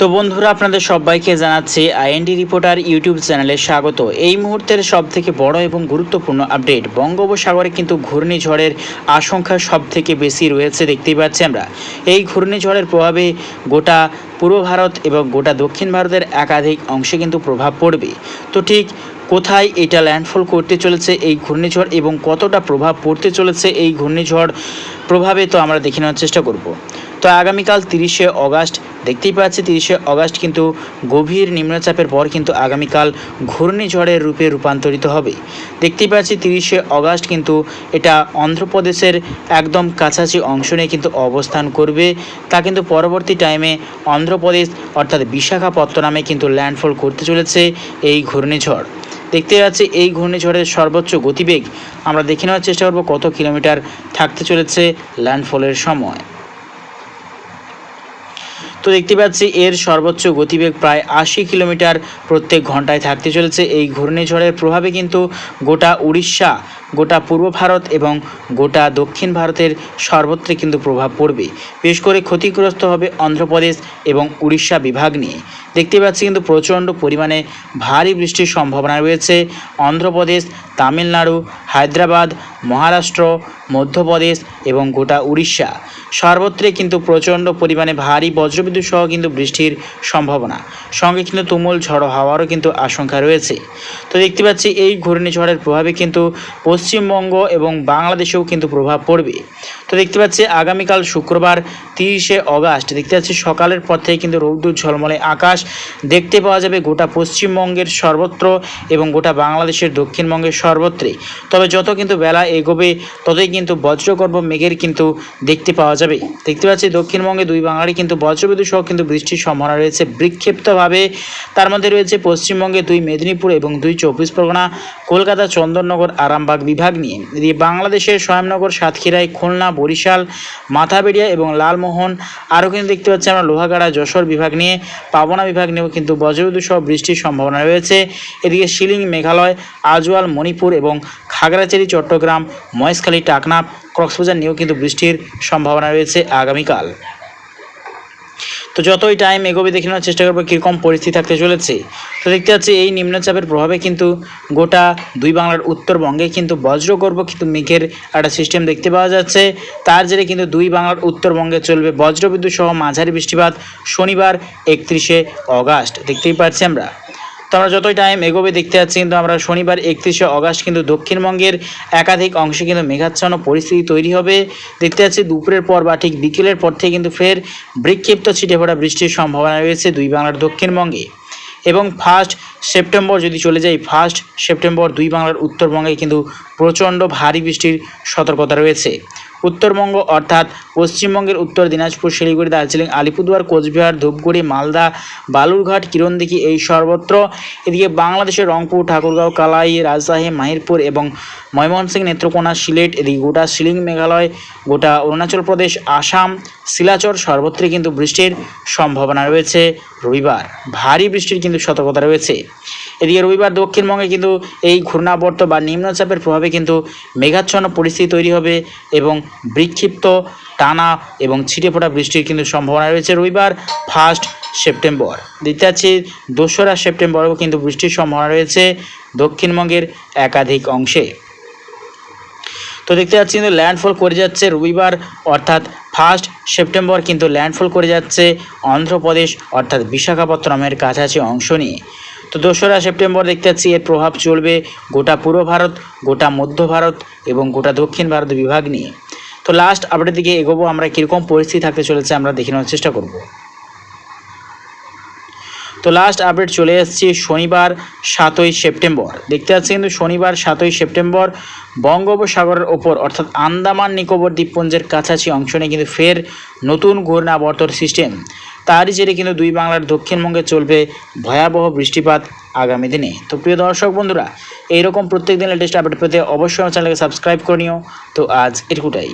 তো বন্ধুরা, আপনাদের সবাইকে জানাচ্ছি আইএনডি রিপোর্টার ইউটিউব চ্যানেলে স্বাগত। এই মুহূর্তের সব থেকে বড় এবং গুরুত্বপূর্ণ আপডেট, বঙ্গোপসাগরে কিন্তু ঘূর্ণিঝড়ের আশঙ্কা সব থেকে বেশি রয়েছে, দেখতেই পাচ্ছি আমরা। এই ঘূর্ণিঝড়ের প্রভাবে গোটা পূর্ব ভারত এবং গোটা দক্ষিণ ভারতের একাধিক অংশে কিন্তু প্রভাব পড়বে। তো ঠিক কোথায় এটা ল্যান্ডফল করতে চলেছে এই ঘূর্ণিঝড় এবং কতটা প্রভাব পড়তে চলেছে এই ঘূর্ণিঝড় প্রভাবে তো আমরা দেখে নেওয়ার চেষ্টা করব। তো আগামীকাল তিরিশে অগাস্ট দেখতেই পাচ্ছি তিরিশে অগাস্ট কিন্তু গভীর নিম্নচাপের পর কিন্তু আগামীকাল ঘূর্ণিঝড়ের রূপে রূপান্তরিত হবে। দেখতেই পাচ্ছি তিরিশে অগাস্ট কিন্তু এটা অন্ধ্রপ্রদেশের একদম কাছাকাছি অংশ নিয়ে কিন্তু অবস্থান করবে। তা কিন্তু পরবর্তী টাইমে অন্ধ্রপ্রদেশ অর্থাৎ বিশাখাপত্তনামে কিন্তু ল্যান্ডফল করতে চলেছে এই ঘূর্ণিঝড়। দেখতে পাচ্ছি এই ঘূর্ণিঝড়ের সর্বোচ্চ গতিবেগ আমরা দেখে নেওয়ার চেষ্টা করব কত কিলোমিটার থাকতে চলেছে ল্যান্ডফলের সময়। তো দেখতে পাচ্ছি এর সর্বোচ্চ গতিবেগ প্রায় আশি কিলোমিটার প্রত্যেক ঘন্টায় থাকতে চলেছে। এই ঘূর্ণিঝড়ের প্রভাবে কিন্তু গোটা উড়িষ্যা গোটা পূর্ব ভারত এবং গোটা দক্ষিণ ভারতের সর্বত্রে কিন্তু প্রভাব পড়বে বিশেষ করে ক্ষতিগ্রস্ত হবে অন্ধ্রপ্রদেশ এবং উড়িষ্যা বিভাগ নিয়ে। দেখতে পাচ্ছি কিন্তু প্রচণ্ড পরিমাণে ভারী বৃষ্টির সম্ভাবনা রয়েছে। অন্ধ্রপ্রদেশ, তামিলনাড়ু, হায়দ্রাবাদ, মহারাষ্ট্র, মধ্যপ্রদেশ এবং গোটা উড়িষ্যা। সর্বত্রে কিন্তু প্রচণ্ড পরিমাণে ভারী বজ্রবিদ্যুৎ সহ কিন্তু বৃষ্টির সম্ভাবনা। সঙ্গে কিন্তু তুমুল ঝড়ো হাওয়ারও কিন্তু আশঙ্কা রয়েছে। তো দেখতে পাচ্ছি এই ঘূর্ণিঝড়ের প্রভাবে কিন্তু পশ্চিমবঙ্গ এবং বাংলাদেশেও কিন্তু প্রভাব পড়বে। তো দেখতে পাচ্ছি আগামীকাল শুক্রবার তিরিশে অগাস্ট, দেখতে পাচ্ছি সকালের পর থেকে কিন্তু রৌদ্র ঝলমলে আকাশ। দেখতে পাওয়া যাবে গোটা পশ্চিমবঙ্গের সর্বত্র এবং গোটা বাংলাদেশের দক্ষিণবঙ্গের সর্বত্রে। তবে যত কিন্তু বেলা এগোবে, ততই কিন্তু বজ্রগর্ভ মেঘের কিন্তু দেখতে পাওয়া যাবে। দেখতে পাচ্ছি দক্ষিণবঙ্গে দুই বাঙালি কিন্তু বজ্রবিদ্যুৎ সহ কিন্তু বৃষ্টির সম্ভাবনা রয়েছে বিক্ষিপ্তভাবে। তার মধ্যে রয়েছে পশ্চিমবঙ্গে দুই মেদিনীপুর এবং দুই চব্বিশ পরগনা, কলকাতা, চন্দননগর, আরামবাগ বিভাগ নিয়ে। এদিকে বাংলাদেশের স্বয়ংনগর, সাতক্ষীরায়, খুলনা, বরিশাল, মাথাবেড়িয়া এবং লালমোহন আরও কিন্তু দেখতে পাচ্ছি আমরা লোহাগাড়া, যশোর বিভাগ নিয়ে, পাবনা বিভাগ নিয়েও কিন্তু বজ্রবিদ্যুৎ বৃষ্টির সম্ভাবনা রয়েছে। এদিকে শিলিং, মেঘালয়, আজওয়াল, মণিপুর এবং খাগড়াছড়ি, চট্টগ্রাম, মহেশখালী, টাকনাফ, কক্সবাজার নিয়েও কিন্তু বৃষ্টির সম্ভাবনা রয়েছে আগামীকাল। তো যতই টাইম এগোবে, দেখে নেওয়ার চেষ্টা করব কীরকম পরিস্থিতি থাকতে চলেছে। তো দেখতে পাচ্ছি এই নিম্নচাপের প্রভাবে কিন্তু গোটা দুই বাংলার উত্তরবঙ্গে কিন্তু বজ্র করব, কিন্তু মেঘের একটা সিস্টেম দেখতে পাওয়া যাচ্ছে। তার জেরে কিন্তু দুই বাংলার উত্তরবঙ্গে চলবে বজ্রবিদ্যুৎ সহ মাঝারি বৃষ্টিপাত শনিবার একত্রিশে অগাস্ট। দেখতেই পাচ্ছি আমরা। আমরা যতই টাইম এগোবে দেখতে পাচ্ছি কিন্তু আমরা শনিবার একত্রিশে অগাস্ট কিন্তু দক্ষিণবঙ্গের একাধিক অংশে কিন্তু মেঘাচ্ছন্ন পরিস্থিতি তৈরি হবে। দেখতে পাচ্ছি দুপুরের পর বা ঠিক বিকেলের পর থেকে কিন্তু ফের বিক্ষিপ্ত ছিটে ফোটা বৃষ্টির সম্ভাবনা রয়েছে দুই বাংলার দক্ষিণবঙ্গে। এবং ফার্স্ট সেপ্টেম্বর যদি চলে যাই ফার্স্ট সেপ্টেম্বর দুই বাংলার উত্তরবঙ্গে কিন্তু প্রচণ্ড ভারী বৃষ্টির সতর্কতা রয়েছে। উত্তরবঙ্গ অর্থাৎ পশ্চিমবঙ্গের উত্তর দিনাজপুর, শিলিগুড়ি, দার্জিলিং, আলিপুরদুয়ার, কোচবিহার, ধূপগুড়ি, মালদা, বালুরঘাট, কিরণদিঘি এই সর্বত্র। এদিকে বাংলাদেশের রংপুর, ঠাকুরগাঁও, কালাই, রাজশাহী, মাহিরপুর এবং ময়মনসিংহ নেত্রকোনা, সিলেট, এদিকে গোটা শিলিং মেঘালয়, গোটা অরুণাচল প্রদেশ, আসাম, শিলাচর সর্বত্রই কিন্তু বৃষ্টির সম্ভাবনা রয়েছে। রবিবার ভারী বৃষ্টির কিন্তু সতর্কতা রয়েছে। এদিকে রবিবার দক্ষিণবঙ্গে কিন্তু এই ঘূর্ণাবর্ত বা নিম্নচাপের প্রভাবে কিন্তু মেঘাচ্ছন্ন পরিস্থিতি তৈরি হবে এবং বিক্ষিপ্ত টানা এবং ছিটে ফোটা বৃষ্টির কিন্তু সম্ভাবনা রয়েছে। রবিবার ফার্স্ট সেপ্টেম্বর দেখতে পাচ্ছি দোসরা সেপ্টেম্বরেও কিন্তু বৃষ্টির সম্ভাবনা রয়েছে দক্ষিণবঙ্গের একাধিক অংশে। তো দেখতে পাচ্ছি কিন্তু ল্যান্ডফল করে যাচ্ছে রবিবার, অর্থাৎ ফার্স্ট সেপ্টেম্বর কিন্তু ল্যান্ডফল করে যাচ্ছে অন্ধ্রপ্রদেশ, অর্থাৎ বিশাখাপত্তনমের কাছাকাছি অংশ নিয়ে। তো দোসরা সেপ্টেম্বর দেখতে পাচ্ছি এর প্রভাব চলবে গোটা পূর্ব ভারত, গোটা মধ্য ভারত এবং গোটা দক্ষিণ ভারত বিভাগ নিয়ে। তো লাস্ট আপডেট দিকে এগোবো, আমরা কীরকম পরিস্থিতি থাকতে চলেছে আমরা দেখে নেওয়ার চেষ্টা করব। তো লাস্ট আপডেট চলে এসেছি শনিবার সাতই সেপ্টেম্বর। দেখতে পাচ্ছি কিন্তু শনিবার সাতই সেপ্টেম্বর বঙ্গোপসাগরের ওপর, অর্থাৎ আন্দামান নিকোবর দ্বীপপুঞ্জের কাছাকাছি অংশ নিয়ে কিন্তু ফের নতুন ঘূর্ণাবর্তর সিস্টেম তারই জেরে কিন্তু দুই বাংলার দক্ষিণবঙ্গে চলবে ভয়াবহ বৃষ্টিপাত আগামী দিনে। তো প্রিয় দর্শক বন্ধুরা, এইরকম প্রত্যেক দিন লেটেস্ট আপডেট পেতে অবশ্যই আমার চ্যানেলকে সাবস্ক্রাইব করে নিও। তো আজ এটুকুটাই।